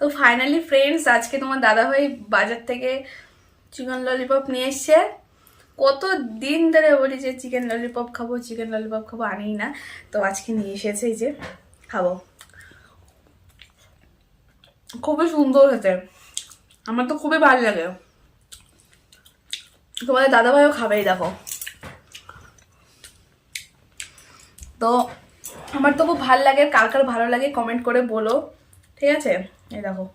তো finally friends আজকে তোমার দাদাভাই বাজার থেকে চিকেন ললিপপ নিয়ে এসছে। কত দিন ধরে বলি যে চিকেন ললিপপ খাব চিকেন ললিপপ খাব আনেই না। তো আজকে নিয়ে এসেছে যে, খাব। খুবই সুন্দর খেতে। আমার তো খুবই ভালো লাগে। তোমাদের দাদাভাইও খাবেই, দেখো। তো আমার তো খুব ভালো লাগে, কার কার ভালো লাগে কমেন্ট করে বলো। ঠিক আছে? এই দেখো।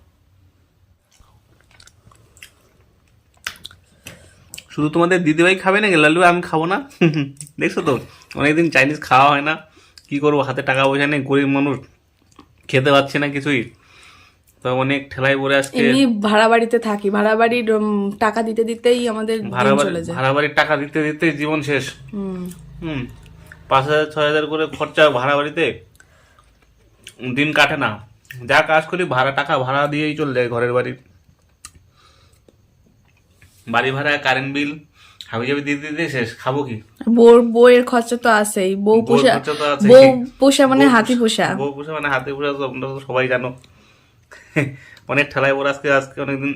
শুধু তোমাদের দিদিভাই খাবে নাকি? লালু আমি খাব না? দেখছ তো? অনেকদিন চাইনিজ খাওয়া হয় না। কি করব? হাতে টাকা পয়সা নেই গরিব মানুষ। খেতে পাচ্ছি না কিছুই। তো অনেক ঠেলায় পড়ে আজকে। এমনি ভাড়া বাড়িতে থাকি। ভাড়া বাড়ির টাকা দিতে দিতেই আমাদের ভাড়া বাড়ি চলে যায়। ভাড়া বাড়ির টাকা দিতে দিতে জীবন শেষ। হুম। হুম। পাঁচ হাজার ছয় হাজার করে খরচা ভাড়া বাড়িতে। দিন কাটে না। যা কাজ করি ভাড়া টাকা ভাড়া দিয়েই চলে যায় ঘরের বাড়ি। বাড়ি ভাড়া কারেন্ট বিল হাবি যাবি দিতে দিতে শেষ খাব কি? বউর বউয়ের খরচা তো আছেই। বউ পোষা। বউ পোষা মানে হাতি পোষা বউ পোষা মানে হাতে পোষা তো তোমরা তো সবাই জানো। অনেক ঠেলায় পড়ে আজকে আজকে অনেকদিন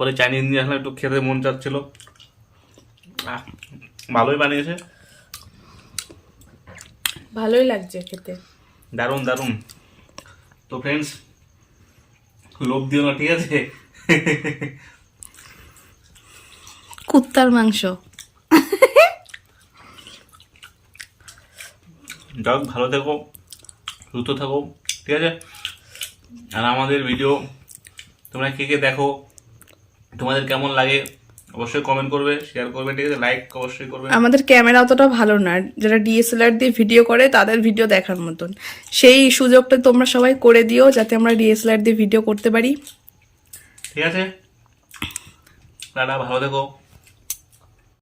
পরে চাইনিজ নিয়ে আসলাম একটু খেতে মন চাচ্ছিল। ভালোই বানিয়েছে। ভালোই লাগছে খেতে। দারুণ দারুণ। তো ফ্রেন্ডস লোভ দিও না ঠিক আছে? কুত্তার মাংস। যাক ভালো থেকো সুস্থ থাকো ঠিক আছে? আর আমাদের ভিডিও তোমরা কে কে দেখো তোমাদের কেমন লাগে অবশ্যই কমেন্ট করবে শেয়ার করবে ঠিক আছে? লাইক অবশ্যই করবে। আমাদের ক্যামেরা অতটা ভালো না। যারা ডিএসএলআর দিয়ে ভিডিও করে তাদের ভিডিও দেখার মতন। সেই সুযোগটা তোমরা সবাই করে দিও যাতে আমরা ডিএসএলআর দিয়ে ভিডিও করতে পারি। ঠিক আছে? দাদা ভালো থেকো।